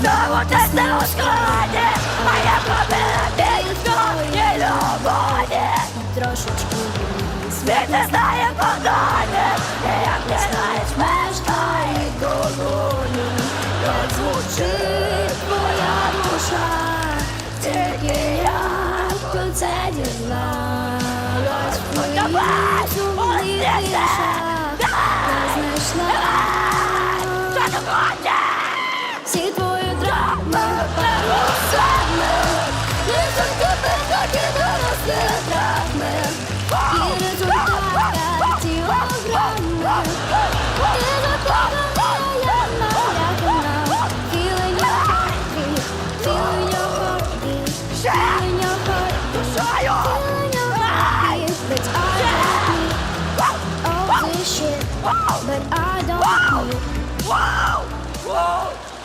Знову тисне у складі, а я побила не любові. Трошечки вниз. Світ не знає кордонів, і як не знаєш меж твоїх долоні. Як звучить твоя душа, тільки я Про це дізналась в Давай, твоїх Whoa! But I don't Whoa! Whoa! Whoa!